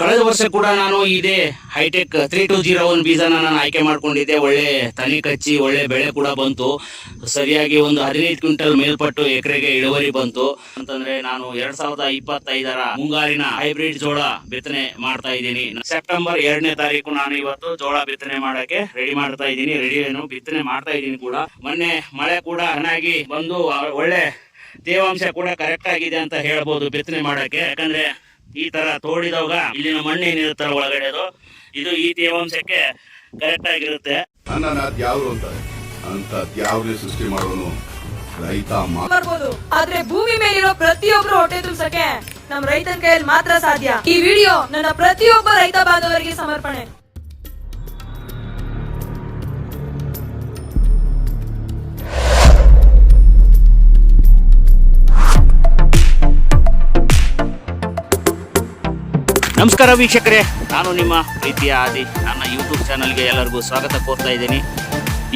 ಕಳೆದ ವರ್ಷ ಕೂಡ ನಾನು ಇದೇ hitech three two zero one ಬೀಜನ ನಾನು ಆಯ್ಕೆ ಮಾಡ್ಕೊಂಡಿದ್ದೆ. ಒಳ್ಳೆ ತನಿ ಕಚ್ಚಿ, ಒಳ್ಳೆ ಬೆಳೆ ಕೂಡ ಬಂತು. ಸರಿಯಾಗಿ ಒಂದು ಹದಿನೈದು ಕ್ವಿಂಟಲ್ ಮೇಲ್ಪಟ್ಟು ಎಕರೆಗೆ ಇಳುವರಿ ಬಂತು. ಅಂತಂದ್ರೆ ನಾನು ಎರಡ್ ಸಾವಿರದ ಇಪ್ಪತ್ತೈದರ ಮುಂಗಾರಿನ ಹೈಬ್ರಿಡ್ ಜೋಳ ಬಿತ್ತನೆ ಮಾಡ್ತಾ ಇದ್ದೀನಿ. ಸೆಪ್ಟೆಂಬರ್ ಎರಡನೇ ತಾರೀಕು ನಾನು ಇವತ್ತು ಜೋಳ ಬಿತ್ತನೆ ಮಾಡಕ್ಕೆ ರೆಡಿ ಮಾಡ್ತಾ ಇದ್ದೀನಿ. ರೆಡಿ ಏನು ಬಿತ್ತನೆ ಮಾಡ್ತಾ ಇದ್ದೀನಿ ಕೂಡ. ಮೊನ್ನೆ ಮಳೆ ಕೂಡ ಹಣಾಗಿ ಬಂದು, ಒಳ್ಳೆ ತೇವಾಂಶ ಕೂಡ ಕರೆಕ್ಟ್ ಆಗಿದೆ ಅಂತ ಹೇಳ್ಬೋದು ಬಿತ್ತನೆ ಮಾಡಕ್ಕೆ. ಯಾಕಂದ್ರೆ ಈ ತರ ತೋಡಿದವಾಗ ಇಲ್ಲಿನ ಮಣ್ಣು ಏನಿರುತ್ತಲ್ಲ ಒಳಗಡೆದು ಇದು ಈ ತೇವಾಂಶಕ್ಕೆ ಕರೆಕ್ಟ್ ಆಗಿರುತ್ತೆ. ಅಂತ ಸೃಷ್ಟಿ ಮಾಡೋನು ರೈತ ಬರ್ಬೋದು ಆದ್ರೆ ಭೂಮಿ ಮೇಲಿರೋ ಪ್ರತಿಯೊಬ್ರು ಹೊಟ್ಟೆ ತುಂಬಸಕ್ಕೆ ನಮ್ ರೈತನ ಕೈಯಲ್ಲಿ ಮಾತ್ರ ಸಾಧ್ಯ. ಈ ವಿಡಿಯೋ ನನ್ನ ಪ್ರತಿಯೊಬ್ಬ ರೈತ ಬಾಂಧವರಿಗೆ ಸಮರ್ಪಣೆ. ನಮಸ್ಕಾರ ವೀಕ್ಷಕರೇ. ನಾನು ನಿಮ್ಮ ಪ್ರೀತಿಯ ಆದಿ, ನನ್ನ ಯೂಟ್ಯೂಬ್ ಚಾನಲ್ಗೆ ಎಲ್ಲರಿಗೂ ಸ್ವಾಗತ ಕೋರ್ತಾ ಇದ್ದೀನಿ.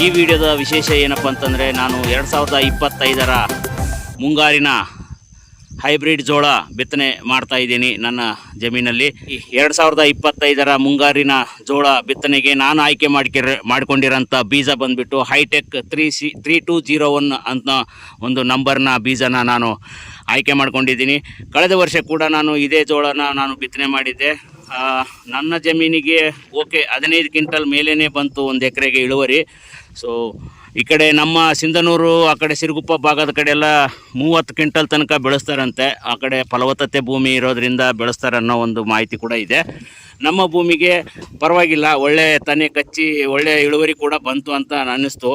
ಈ ವಿಡಿಯೋದ ವಿಶೇಷ ಏನಪ್ಪ ಅಂತಂದರೆ, ನಾನು ಎರಡು ಸಾವಿರದ ಇಪ್ಪತ್ತೈದರ ಮುಂಗಾರಿನ ಹೈಬ್ರಿಡ್ ಜೋಳ ಬಿತ್ತನೆ ಮಾಡ್ತಾ ಇದ್ದೀನಿ ನನ್ನ ಜಮೀನಲ್ಲಿ. ಎರಡು ಸಾವಿರದ ಇಪ್ಪತ್ತೈದರ ಮುಂಗಾರಿನ ಜೋಳ ಬಿತ್ತನೆಗೆ ನಾನು ಆಯ್ಕೆ ಮಾಡ್ಕಿರ, ಮಾಡ್ಕೊಂಡಿರೋಂಥ ಬೀಜ ಬಂದುಬಿಟ್ಟು hitech three C, three two zero one ಅಂತ ಒಂದು ನಂಬರ್ನ ಬೀಜನ ನಾನು ಆಯ್ಕೆ ಮಾಡ್ಕೊಂಡಿದ್ದೀನಿ. ಕಳೆದ ವರ್ಷ ಕೂಡ ನಾನು ಇದೇ ಜೋಳನ ನಾನು ಬಿತ್ತನೆ ಮಾಡಿದ್ದೆ. ನನ್ನ ಜಮೀನಿಗೆ ಓಕೆ, ಹದಿನೈದು ಕ್ವಿಂಟಲ್ ಮೇಲೇ ಬಂತು ಒಂದು ಎಕರೆಗೆ ಇಳುವರಿ. ಸೊ ಈ ಕಡೆ ನಮ್ಮ ಸಿಂಧನೂರು, ಆ ಕಡೆ ಸಿರುಗುಪ್ಪ ಭಾಗದ ಕಡೆ ಎಲ್ಲ ಮೂವತ್ತು ಕ್ವಿಂಟಲ್ ತನಕ ಬೆಳೆಸ್ತಾರಂತೆ. ಆ ಕಡೆ ಫಲವತ್ತತೆ ಭೂಮಿ ಇರೋದರಿಂದ ಬೆಳೆಸ್ತಾರೆ ಅನ್ನೋ ಒಂದು ಮಾಹಿತಿ ಕೂಡ ಇದೆ. ನಮ್ಮ ಭೂಮಿಗೆ ಪರವಾಗಿಲ್ಲ, ಒಳ್ಳೆ ತನೆ ಕಚ್ಚಿ, ಒಳ್ಳೆ ಇಳುವರಿ ಕೂಡ ಬಂತು ಅಂತ ಅನ್ನಿಸ್ತು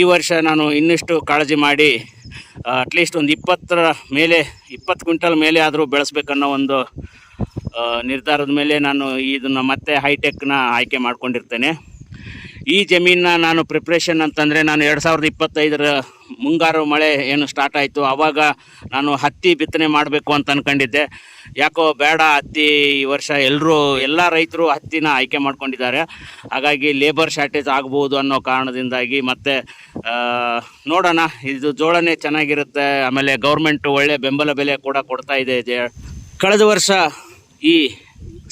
ಈ ವರ್ಷ ನಾನು ಇನ್ನಷ್ಟು ಕಾಳಜಿ ಮಾಡಿ ಅಟ್ಲೀಸ್ಟ್ ಒಂದು ಇಪ್ಪತ್ತರ ಮೇಲೆ, ಇಪ್ಪತ್ತು ಕ್ವಿಂಟಲ್ ಮೇಲೆ ಆದರೂ ಬೆಳೆಸ್ಬೇಕನ್ನೋ ಒಂದು ನಿರ್ಧಾರದ ಮೇಲೆ ನಾನು ಇದನ್ನು ಮತ್ತೆ ಹೈಟೆಕ್ನ ಆಯ್ಕೆ ಮಾಡ್ಕೊಂಡಿರ್ತೇನೆ. ಈ ಜಮೀನನ್ನ ನಾನು ಪ್ರಿಪ್ರೇಷನ್ ಅಂತಂದರೆ ನಾನು ಎರಡು ಸಾವಿರದ ಇಪ್ಪತ್ತೈದರ ಮುಂಗಾರು ಮಳೆ ಏನು ಸ್ಟಾರ್ಟ್ ಆಯಿತು ಆವಾಗ ನಾನು ಹತ್ತಿ ಬಿತ್ತನೆ ಮಾಡಬೇಕು ಅಂತ ಅಂದ್ಕೊಂಡಿದ್ದೆ ಯಾಕೋ ಬೇಡ ಹತ್ತಿ ಈ ವರ್ಷ ಎಲ್ಲರೂ ಎಲ್ಲ ರೈತರು ಹತ್ತಿನ ಆಯ್ಕೆ ಮಾಡ್ಕೊಂಡಿದ್ದಾರೆ. ಹಾಗಾಗಿ ಲೇಬರ್ ಶಾರ್ಟೇಜ್ ಆಗ್ಬೋದು ಅನ್ನೋ ಕಾರಣದಿಂದಾಗಿ ಮತ್ತೆ ನೋಡೋಣ, ಇದು ಜೋಳನೇ ಚೆನ್ನಾಗಿರುತ್ತೆ, ಆಮೇಲೆ ಗೌರ್ಮೆಂಟು ಒಳ್ಳೆ ಬೆಂಬಲ ಬೆಲೆ ಕೂಡ ಕೊಡ್ತಾ ಇದೆ ಕಳೆದ ವರ್ಷ ಈ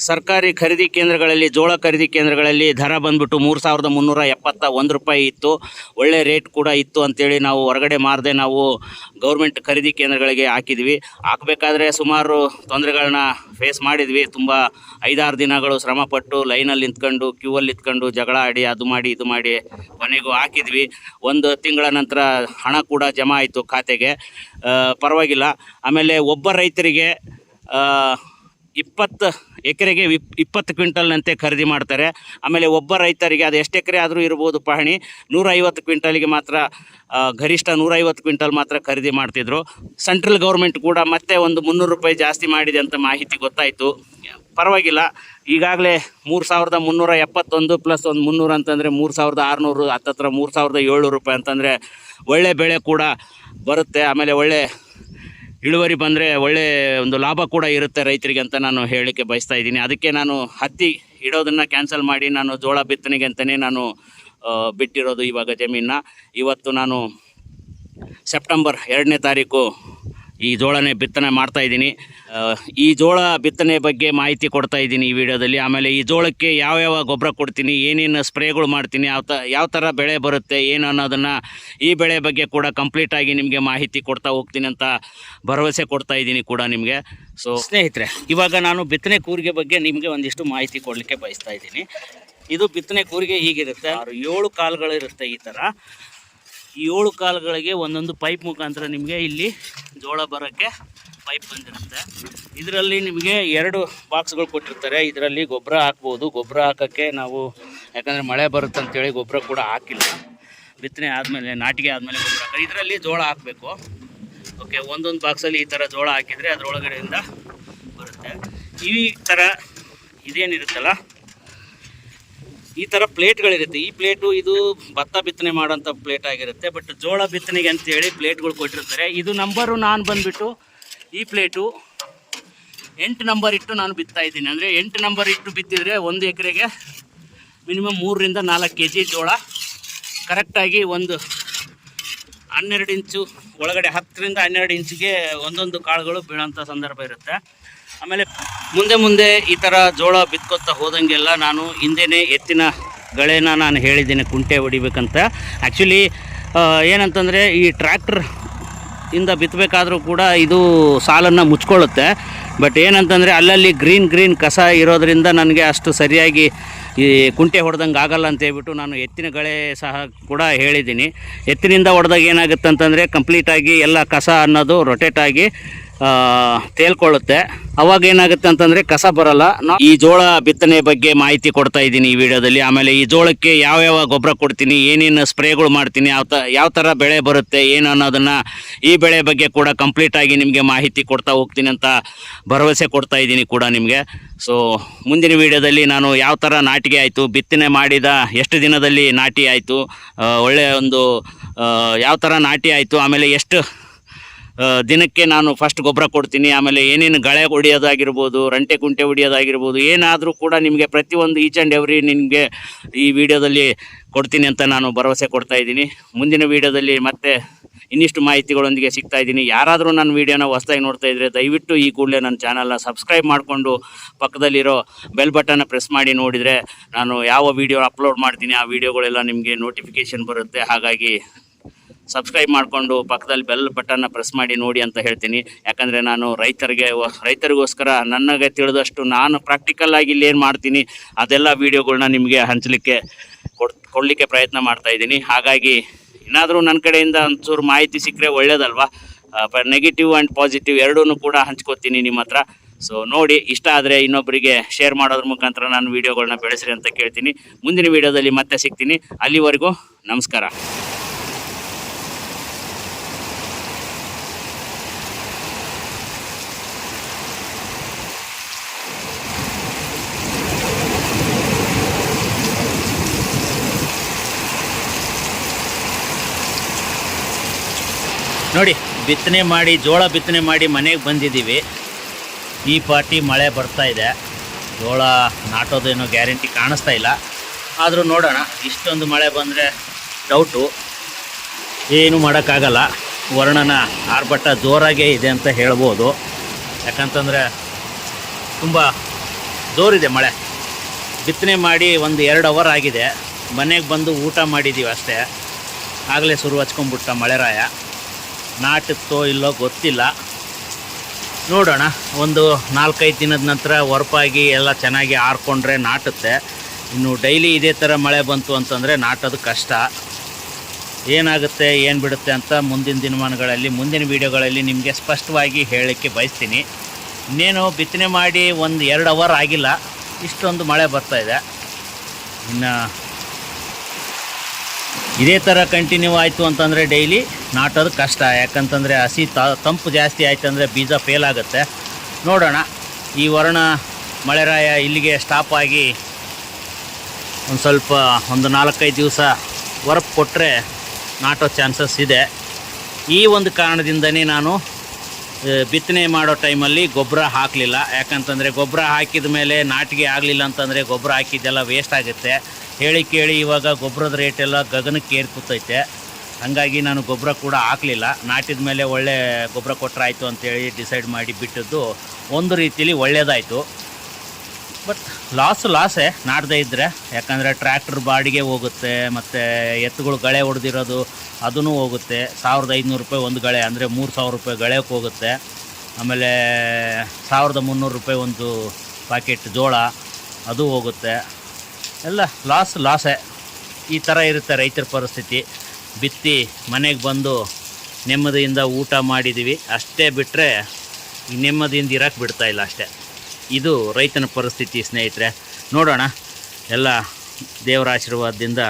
ಸರ್ಕಾರಿ ಖರೀದಿ ಕೇಂದ್ರಗಳಲ್ಲಿ, ಜೋಳ ಖರೀದಿ ಕೇಂದ್ರಗಳಲ್ಲಿ ದರ ಬಂದ್ಬಿಟ್ಟು ಮೂರು ಸಾವಿರದ ಮುನ್ನೂರ ಎಪ್ಪತ್ತ ಒಂದು ರೂಪಾಯಿ ಇತ್ತು. ಒಳ್ಳೆ ರೇಟ್ ಕೂಡ ಇತ್ತು ಅಂತೇಳಿ ನಾವು ಹೊರಗಡೆ ಮಾರದೆ ನಾವು ಗೌರ್ಮೆಂಟ್ ಖರೀದಿ ಕೇಂದ್ರಗಳಿಗೆ ಹಾಕಿದ್ವಿ. ಹಾಕಬೇಕಾದ್ರೆ ಸುಮಾರು ತೊಂದರೆಗಳನ್ನ ಫೇಸ್ ಮಾಡಿದ್ವಿ. ತುಂಬ ಐದಾರು ದಿನಗಳು ಶ್ರಮಪಟ್ಟು ಲೈನಲ್ಲಿ ನಿಂತ್ಕೊಂಡು, ಕ್ಯೂವಲ್ಲಿ ನಿಂತ್ಕೊಂಡು ಜಗಳ ಆಡಿ, ಅದು ಮಾಡಿ, ಇದು ಮಾಡಿ ಕೊನೆಗೂ ಹಾಕಿದ್ವಿ. ಒಂದು ತಿಂಗಳ ನಂತರ ಹಣ ಕೂಡ ಜಮಾ ಆಯಿತು ಖಾತೆಗೆ. ಪರವಾಗಿಲ್ಲ. ಆಮೇಲೆ ಒಬ್ಬ ರೈತರಿಗೆ ಇಪ್ಪತ್ತು ಎಕರೆಗೆ ಇಪ್ ಇಪ್ಪತ್ತು ಕ್ವಿಂಟಲ್ನಂತೆ ಖರೀದಿ ಮಾಡ್ತಾರೆ. ಆಮೇಲೆ ಒಬ್ಬ ರೈತರಿಗೆ ಅದು ಎಷ್ಟು ಎಕರೆ ಆದರೂ ಇರ್ಬೋದು ಪಹಣಿ, ನೂರೈವತ್ತು ಕ್ವಿಂಟಲ್ಗೆ ಮಾತ್ರ ಗರಿಷ್ಠ ನೂರೈವತ್ತು ಕ್ವಿಂಟಲ್ ಮಾತ್ರ ಖರೀದಿ ಮಾಡ್ತಿದ್ರು. ಸೆಂಟ್ರಲ್ ಗೌರ್ಮೆಂಟ್ ಕೂಡ ಮತ್ತೆ ಒಂದು ಮುನ್ನೂರು ರೂಪಾಯಿ ಜಾಸ್ತಿ ಮಾಡಿದೆ ಅಂತ ಮಾಹಿತಿ ಗೊತ್ತಾಯಿತು. ಪರವಾಗಿಲ್ಲ. ಈಗಾಗಲೇ ಮೂರು ಸಾವಿರದ ಮುನ್ನೂರ ಎಪ್ಪತ್ತೊಂದು ಪ್ಲಸ್ ಒಂದು ಮುನ್ನೂರು ಅಂತಂದರೆ ಮೂರು ಸಾವಿರದ ಆರುನೂರು, ಹತ್ತತ್ರ ಮೂರು ಸಾವಿರದ ಏಳ್ನೂರು ರೂಪಾಯಿ ಅಂತಂದರೆ ಒಳ್ಳೆ ಬೆಳೆ ಕೂಡ ಬರುತ್ತೆ. ಆಮೇಲೆ ಒಳ್ಳೆ ಇಳುವರಿ ಬಂದರೆ ಒಳ್ಳೆ ಒಂದು ಲಾಭ ಕೂಡ ಇರುತ್ತೆ ರೈತರಿಗೆ ಅಂತ ನಾನು ಹೇಳಲಿಕ್ಕೆ ಬಯಸ್ತಾ ಇದ್ದೀನಿ. ಅದಕ್ಕೆ ನಾನು ಹತ್ತಿ ಇಡೋದನ್ನು ಕ್ಯಾನ್ಸಲ್ ಮಾಡಿ ನಾನು ಜೋಳ ಬಿತ್ತನೆಗೆ ಅಂತಲೇ ನಾನು ಬಿಟ್ಟಿರೋದು ಇವಾಗ ಜಮೀನನ್ನ. ಇವತ್ತು ನಾನು ಸೆಪ್ಟೆಂಬರ್ ಎರಡನೇ ತಾರೀಕು ಈ ಜೋಳನೇ ಬಿತ್ತನೆ ಮಾಡ್ತಾ ಇದ್ದೀನಿ. ಈ ಜೋಳ ಬಿತ್ತನೆ ಬಗ್ಗೆ ಮಾಹಿತಿ ಕೊಡ್ತಾ ಇದ್ದೀನಿ ಈ ವಿಡಿಯೋದಲ್ಲಿ. ಆಮೇಲೆ ಈ ಜೋಳಕ್ಕೆ ಯಾವ್ಯಾವ ಗೊಬ್ಬರ ಕೊಡ್ತೀನಿ ಏನೇನು ಸ್ಪ್ರೇಗಳು ಮಾಡ್ತೀನಿ ಯಾವ ತ ಯಾವ ಥರ ಬೆಳೆ ಬರುತ್ತೆ ಏನು ಅನ್ನೋದನ್ನು ಈ ಬೆಳೆ ಬಗ್ಗೆ ಕೂಡ ಕಂಪ್ಲೀಟಾಗಿ ನಿಮಗೆ ಮಾಹಿತಿ ಕೊಡ್ತಾ ಹೋಗ್ತೀನಿ ಅಂತ ಭರವಸೆ ಕೊಡ್ತಾ ಇದ್ದೀನಿ ಕೂಡ ನಿಮಗೆ. ಸೊ ಸ್ನೇಹಿತರೆ ಇವಾಗ ನಾನು ಬಿತ್ತನೆ ಕೂರಿಗೆ ಬಗ್ಗೆ ನಿಮಗೆ ಒಂದಿಷ್ಟು ಮಾಹಿತಿ ಕೊಡಲಿಕ್ಕೆ ಬಯಸ್ತಾ ಇದ್ದೀನಿ. ಇದು ಬಿತ್ತನೆ ಕೂರಿಗೆ ಹೀಗಿರುತ್ತೆ. ಆರು ಏಳು ಕಾಲುಗಳಿರುತ್ತೆ ಈ ಥರ ಏಳು ಕಾಲುಗಳಿಗೆ ಒಂದೊಂದು ಪೈಪ್ ಮುಖಾಂತರ ನಿಮಗೆ ಇಲ್ಲಿ ಜೋಳ ಬರೋಕ್ಕೆ ಪೈಪ್ ಬಂದಿರುತ್ತೆ. ಇದರಲ್ಲಿ ನಿಮಗೆ ಎರಡು ಬಾಕ್ಸ್ಗಳು ಕೊಟ್ಟಿರ್ತಾರೆ. ಇದರಲ್ಲಿ ಗೊಬ್ಬರ ಹಾಕ್ಬೋದು. ಗೊಬ್ಬರ ಹಾಕೋಕ್ಕೆ ನಾವು, ಯಾಕಂದರೆ ಮಳೆ ಬರುತ್ತೆ ಅಂತೇಳಿ ಗೊಬ್ಬರ ಕೂಡ ಹಾಕಿಲ್ಲ. ಬಿತ್ತನೆ ಆದಮೇಲೆ, ನಾಟಿಗೆ ಆದಮೇಲೆ ಗೊಬ್ಬರ ಹಾಕಿ ಇದರಲ್ಲಿ ಜೋಳ ಹಾಕಬೇಕು. ಓಕೆ, ಒಂದೊಂದು ಬಾಕ್ಸಲ್ಲಿ ಈ ಥರ ಜೋಳ ಹಾಕಿದರೆ ಅದರೊಳಗಡೆಯಿಂದ ಬರುತ್ತೆ. ಈ ಥರ ಇದೇನಿರುತ್ತಲ್ಲ ಈ ಥರ ಪ್ಲೇಟ್ಗಳಿರುತ್ತೆ. ಈ ಪ್ಲೇಟು ಇದು ಭತ್ತ ಬಿತ್ತನೆ ಮಾಡೋಂಥ ಪ್ಲೇಟ್ ಆಗಿರುತ್ತೆ. ಬಟ್ ಜೋಳ ಬಿತ್ತನೆಗೆ ಅಂತೇಳಿ ಪ್ಲೇಟ್ಗಳು ಕೊಟ್ಟಿರ್ತಾರೆ. ಇದು ನಂಬರು ನಾನು ಬಂದುಬಿಟ್ಟು ಈ ಪ್ಲೇಟು. ಎಂಟು ನಂಬರ್ ಇಟ್ಟು ನಾನು ಬಿತ್ತಾ ಇದ್ದೀನಿ. ಅಂದರೆ ಎಂಟು ನಂಬರ್ ಇಟ್ಟು ಬಿತ್ತಿದರೆ ಒಂದು ಎಕರೆಗೆ ಮಿನಿಮಮ್ ಮೂರರಿಂದ ನಾಲ್ಕು ಕೆ ಜಿ ಜೋಳ ಕರೆಕ್ಟಾಗಿ ಒಂದು ಹನ್ನೆರಡು ಇಂಚು, ಒಳಗಡೆ ಹತ್ತರಿಂದ ಹನ್ನೆರಡು ಇಂಚಿಗೆ ಒಂದೊಂದು ಕಾಳುಗಳು ಬೀಳೋಂಥ ಸಂದರ್ಭ ಇರುತ್ತೆ. ಆಮೇಲೆ ಮುಂದೆ ಮುಂದೆ ಈ ಥರ ಜೋಳ ಬಿತ್ಕೊತಾ ಹೋದಂಗೆಲ್ಲ ನಾನು ಹಿಂದೆನೇ ಎತ್ತಿನ ಗಳೇನ ನಾನು ಹೇಳಿದ್ದೇನೆ, ಕುಂಟೆ ಹೊಡಿಬೇಕಂತ. ಆ್ಯಕ್ಚುಲಿ ಏನಂತಂದರೆ ಈ ಟ್ರ್ಯಾಕ್ಟರ್ ಇಂದ ಬಿತ್ತಬೇಕಾದ್ರೂ ಕೂಡ ಇದು ಸಾಲನ್ನು ಮುಚ್ಕೊಳ್ಳುತ್ತೆ. ಬಟ್ ಏನಂತಂದರೆ ಅಲ್ಲಲ್ಲಿ ಗ್ರೀನ್ ಗ್ರೀನ್ ಕಸ ಇರೋದರಿಂದ ನನಗೆ ಅಷ್ಟು ಸರಿಯಾಗಿ ಈ ಕುಂಟೆ ಹೊಡೆದಂಗೆ ಆಗಲ್ಲ ಅಂತ ಹೇಳ್ಬಿಟ್ಟು ನಾನು ಎತ್ತಿನ ಗಳೆ ಸಹ ಕೂಡ ಹೇಳಿದ್ದೀನಿ. ಎತ್ತಿನಿಂದ ಹೊಡೆದಾಗ ಏನಾಗುತ್ತೆ ಅಂತಂದರೆ ಕಂಪ್ಲೀಟಾಗಿ ಎಲ್ಲ ಕಸ ಅನ್ನೋದು ರೊಟೇಟಾಗಿ ತೇಲ್ಕೊಳ್ಳುತ್ತೆ. ಅವಾಗ ಏನಾಗುತ್ತೆ ಅಂತಂದರೆ ಕಸ ಬರಲ್ಲ. ಈ ಜೋಳ ಬಿತ್ತನೆ ಬಗ್ಗೆ ಮಾಹಿತಿ ಕೊಡ್ತಾ ಇದ್ದೀನಿ ಈ ವಿಡಿಯೋದಲ್ಲಿ. ಆಮೇಲೆ ಈ ಜೋಳಕ್ಕೆ ಯಾವ್ಯಾವ ಗೊಬ್ಬರ ಕೊಡ್ತೀನಿ, ಏನೇನು ಸ್ಪ್ರೇಗಳು ಮಾಡ್ತೀನಿ, ಯಾವ ತ ಯಾವ ಥರ ಬೆಳೆ ಬರುತ್ತೆ, ಏನು ಅನ್ನೋದನ್ನು ಈ ಬೆಳೆ ಬಗ್ಗೆ ಕೂಡ ಕಂಪ್ಲೀಟಾಗಿ ನಿಮಗೆ ಮಾಹಿತಿ ಕೊಡ್ತಾ ಹೋಗ್ತೀನಿ ಅಂತ ಭರವಸೆ ಕೊಡ್ತಾ ಇದ್ದೀನಿ ಕೂಡ ನಿಮಗೆ. ಸೊ ಮುಂದಿನ ವಿಡಿಯೋದಲ್ಲಿ ನಾನು ಯಾವ ಥರ ನಾಟಿಗೆ ಆಯಿತು, ಬಿತ್ತನೆ ಮಾಡಿದ ಎಷ್ಟು ದಿನದಲ್ಲಿ ನಾಟಿ ಆಯಿತು ಒಳ್ಳೆಯ ಒಂದು ಯಾವ ಥರ ನಾಟಿ ಆಯಿತು, ಆಮೇಲೆ ಎಷ್ಟು ದಿನಕ್ಕೆ ನಾನು ಫಸ್ಟ್ ಗೊಬ್ಬರ ಕೊಡ್ತೀನಿ, ಆಮೇಲೆ ಏನೇನು ಗಳೆ ಹೊಡಿಯೋದಾಗಿರ್ಬೋದು, ರಂಟೆ ಕುಂಟೆ ಹೊಡಿಯೋದಾಗಿರ್ಬೋದು, ಏನಾದರೂ ಕೂಡ ನಿಮಗೆ ಪ್ರತಿಯೊಂದು ಈಚ್ ಆ್ಯಂಡ್ ಎವ್ರಿ ನಿಮಗೆ ಈ ವಿಡಿಯೋದಲ್ಲಿ ಕೊಡ್ತೀನಿ ಅಂತ ನಾನು ಭರವಸೆ ಕೊಡ್ತಾ ಇದ್ದೀನಿ. ಮುಂದಿನ ವಿಡಿಯೋದಲ್ಲಿ ಮತ್ತೆ ಇನ್ನಿಷ್ಟು ಮಾಹಿತಿಗಳೊಂದಿಗೆ ಸಿಗ್ತಾ ಇದ್ದೀನಿ. ಯಾರಾದರೂ ನನ್ನ ವೀಡಿಯೋನ ಹೊಸ್ದಾಗಿ ನೋಡ್ತಾ ಇದ್ದರೆ ದಯವಿಟ್ಟು ಈ ಕೂಡಲೇ ನನ್ನ ಚಾನಲ್ನ ಸಬ್ಸ್ಕ್ರೈಬ್ ಮಾಡಿಕೊಂಡು ಪಕ್ಕದಲ್ಲಿರೋ ಬೆಲ್ ಬಟನ್ನ ಪ್ರೆಸ್ ಮಾಡಿ ನೋಡಿದರೆ ನಾನು ಯಾವ ವಿಡಿಯೋ ಅಪ್ಲೋಡ್ ಮಾಡ್ತೀನಿ, ಆ ವಿಡಿಯೋಗಳೆಲ್ಲ ನಿಮಗೆ ನೋಟಿಫಿಕೇಷನ್ ಬರುತ್ತೆ. ಹಾಗಾಗಿ ಸಬ್ಸ್ಕ್ರೈಬ್ ಮಾಡಿಕೊಂಡು ಪಕ್ಕದಲ್ಲಿ ಬೆಲ್ ಬಟನ್ನ ಪ್ರೆಸ್ ಮಾಡಿ ನೋಡಿ ಅಂತ ಹೇಳ್ತೀನಿ. ಯಾಕಂದರೆ ನಾನು ರೈತರಿಗೆ, ರೈತರಿಗೋಸ್ಕರ ನನಗೆ ತಿಳಿದಷ್ಟು ನಾನು ಪ್ರಾಕ್ಟಿಕಲ್ ಆಗಿ ಇಲ್ಲಿ ಏನು ಮಾಡ್ತೀನಿ, ಅದೆಲ್ಲ ವೀಡಿಯೋಗಳನ್ನ ನಿಮಗೆ ಹಂಚಲಿಕ್ಕೆ ಕೊಡ್, ಕೊಡಲಿಕ್ಕೆ ಪ್ರಯತ್ನ ಮಾಡ್ತಾ ಇದ್ದೀನಿ. ಹಾಗಾಗಿ ಏನಾದರೂ ನನ್ನ ಕಡೆಯಿಂದ ಒಂಚೂರು ಮಾಹಿತಿ ಸಿಕ್ಕರೆ ಒಳ್ಳೇದಲ್ವಾ? ನೆಗೆಟಿವ್ ಆ್ಯಂಡ್ ಪಾಸಿಟಿವ್ ಎರಡೂ ಕೂಡ ಹಂಚ್ಕೋತೀನಿ ನಿಮ್ಮ ಹತ್ರ. ಸೊ ನೋಡಿ, ಇಷ್ಟ ಆದರೆ ಇನ್ನೊಬ್ಬರಿಗೆ ಶೇರ್ ಮಾಡೋದ್ರ ಮುಖಾಂತರ ನಾನು ವೀಡಿಯೋಗಳನ್ನ ಬೆಳೆಸ್ರಿ ಅಂತ ಕೇಳ್ತೀನಿ. ಮುಂದಿನ ವೀಡಿಯೋದಲ್ಲಿ ಮತ್ತೆ ಸಿಗ್ತೀನಿ. ಅಲ್ಲಿವರೆಗೂ ನಮಸ್ಕಾರ. ನೋಡಿ, ಬಿತ್ತನೆ ಮಾಡಿ, ಜೋಳ ಬಿತ್ತನೆ ಮಾಡಿ ಮನೆಗೆ ಬಂದಿದ್ದೀವಿ. ಈ ಪಾಟಿ ಮಳೆ ಬರ್ತಾ ಇದೆ. ಜೋಳ ನಾಟೋದೇನೋ ಗ್ಯಾರಂಟಿ ಕಾಣಿಸ್ತಾ ಇಲ್ಲ. ಆದರೂ ನೋಡೋಣ, ಇಷ್ಟೊಂದು ಮಳೆ ಬಂದರೆ ಡೌಟು ಏನು ಮಾಡೋಕ್ಕಾಗಲ್ಲ. ವರ್ಣನ ಆರ್ಭಟ ಜೋರಾಗೇ ಇದೆ ಅಂತ ಹೇಳ್ಬೋದು. ಯಾಕಂತಂದರೆ ತುಂಬ ಜೋರಿದೆ ಮಳೆ. ಬಿತ್ತನೆ ಮಾಡಿ ಒಂದು ಎರಡು ಅವರ್ ಆಗಿದೆ. ಮನೆಗೆ ಬಂದು ಊಟ ಮಾಡಿದ್ದೀವಿ ಅಷ್ಟೇ. ಆಗಲೇ ಶುರು ಹಚ್ಕೊಂಡ್ಬಿಟ್ಟ ಮಳೆರಾಯ. ನಾಟುತ್ತೋ ಇಲ್ಲೋ ಗೊತ್ತಿಲ್ಲ. ನೋಡೋಣ, ಒಂದು ನಾಲ್ಕೈದು ದಿನದ ನಂತರ ಹೊರಪಾಗಿ ಎಲ್ಲ ಚೆನ್ನಾಗಿ ಆರ್ಕೊಂಡ್ರೆ ನಾಟುತ್ತೆ. ಇನ್ನು ಡೈಲಿ ಇದೇ ಥರ ಮಳೆ ಬಂತು ಅಂತಂದರೆ ನಾಟೋದು ಕಷ್ಟ. ಏನಾಗುತ್ತೆ, ಏನು ಬಿಡುತ್ತೆ ಅಂತ ಮುಂದಿನ ದಿನಮಾನಗಳಲ್ಲಿ, ಮುಂದಿನ ವೀಡಿಯೋಗಳಲ್ಲಿ ನಿಮಗೆ ಸ್ಪಷ್ಟವಾಗಿ ಹೇಳಲಿಕ್ಕೆ ಬಯಸ್ತೀನಿ. ಇನ್ನೇನು ಬಿತ್ತನೆ ಮಾಡಿ ಒಂದು ಎರಡು ಅವರ್ ಆಗಿಲ್ಲ, ಇಷ್ಟೊಂದು ಮಳೆ ಬರ್ತಾ ಇದೆ. ಇನ್ನು ಇದೇ ಥರ ಕಂಟಿನ್ಯೂ ಆಯಿತು ಅಂತಂದರೆ ಡೈಲಿ ನಾಟೋದು ಕಷ್ಟ. ಯಾಕಂತಂದರೆ ಹಸಿ ತಂಪು ಜಾಸ್ತಿ ಆಯ್ತು ಅಂದರೆ ಬೀಜ ಫೇಲ್ ಆಗುತ್ತೆ. ನೋಡೋಣ. ಈ ವರ್ಣ ಮಳೆರಾಯ ಇಲ್ಲಿಗೆ ಸ್ಟಾಪ್ ಆಗಿ ಒಂದು ಸ್ವಲ್ಪ ಒಂದು ನಾಲ್ಕೈದು ದಿವಸ ವರ್ಕ್ ಕೊಟ್ಟರೆ ನಾಟೋ ಚಾನ್ಸಸ್ ಇದೆ. ಈ ಒಂದು ಕಾರಣದಿಂದನೇ ನಾನು ಬಿತ್ತನೆ ಮಾಡೋ ಟೈಮಲ್ಲಿ ಗೊಬ್ಬರ ಹಾಕಲಿಲ್ಲ. ಯಾಕಂತಂದರೆ ಗೊಬ್ಬರ ಹಾಕಿದ ಮೇಲೆ ನಾಟಿಗೆ ಆಗಲಿಲ್ಲ ಅಂತಂದರೆ ಗೊಬ್ಬರ ಹಾಕಿದ್ದೆಲ್ಲ ವೇಸ್ಟ್ ಆಗುತ್ತೆ. ಹೇಳಿ ಕೇಳಿ ಇವಾಗ ಗೊಬ್ಬರದ ರೇಟ್ ಎಲ್ಲ ಗಗನಕ್ಕೆ ಏರ್ ಹಾಗಾಗಿ ನಾನು ಗೊಬ್ಬರ ಕೂಡ ಹಾಕಲಿಲ್ಲ. ನಾಟಿದ ಮೇಲೆ ಒಳ್ಳೆ ಗೊಬ್ಬರ ಕೊಟ್ಟರೆ ಆಯಿತು ಅಂತೇಳಿ ಡಿಸೈಡ್ ಮಾಡಿ ಬಿಟ್ಟದ್ದು ಒಂದು ರೀತಿಲಿ ಒಳ್ಳೆಯದಾಯಿತು ಬಟ್ ಲಾಸ್ ಲಾಸೇ ನಾಡದೇ ಇದ್ದರೆ ಯಾಕಂದರೆ ಟ್ರ್ಯಾಕ್ಟ್ರ್ ಬಾಡಿಗೆ ಹೋಗುತ್ತೆ, ಮತ್ತು ಎತ್ತುಗಳು ಗಳೆ ಹೊಡೆದಿರೋದು ಅದೂ ಹೋಗುತ್ತೆ. ಸಾವಿರದ ಐದುನೂರು ರೂಪಾಯಿ ಒಂದು ಗಳೆ, ಅಂದರೆ ಮೂರು ಸಾವಿರ ರೂಪಾಯಿ ಗಳೆಗೆ ಹೋಗುತ್ತೆ. ಆಮೇಲೆ ಸಾವಿರದ ಮುನ್ನೂರು ರೂಪಾಯಿ ಒಂದು ಪ್ಯಾಕೆಟ್ ಜೋಳ, ಅದು ಹೋಗುತ್ತೆ. ಎಲ್ಲ ಲಾಸ್ ಲಾಸೇ ಈ ಥರ ಇರುತ್ತೆ ರೈತರ ಪರಿಸ್ಥಿತಿ. ಬಿತ್ತಿ ಮನೆಗೆ ಬಂದು ನೆಮ್ಮದಿಯಿಂದ ಊಟ ಮಾಡಿದ್ದೀವಿ ಅಷ್ಟೇ ಬಿಟ್ಟರೆ ನೆಮ್ಮದಿಯಿಂದ ಇರೋಕ್ಕೆ ಬಿಡ್ತಾ ಇಲ್ಲ ಅಷ್ಟೇ. ಇದು ರೈತನ ಪರಿಸ್ಥಿತಿ ಸ್ನೇಹಿತರೆ. ನೋಡೋಣ. ಎಲ್ಲ ದೇವರ ಆಶೀರ್ವಾದದಿಂದ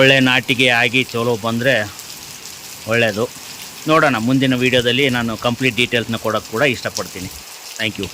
ಒಳ್ಳೆ ನಾಟಿಗೆ ಆಗಿ ಚಲೋ ಬಂದರೆ ಒಳ್ಳೆಯದು ನೋಡೋಣ. ಮುಂದಿನ ವೀಡಿಯೋದಲ್ಲಿ ನಾನು ಕಂಪ್ಲೀಟ್ ಡೀಟೇಲ್ಸ್ನ ಕೊಡೋಕ್ಕೆ ಕೂಡ ಇಷ್ಟಪಡ್ತೀನಿ. Thank you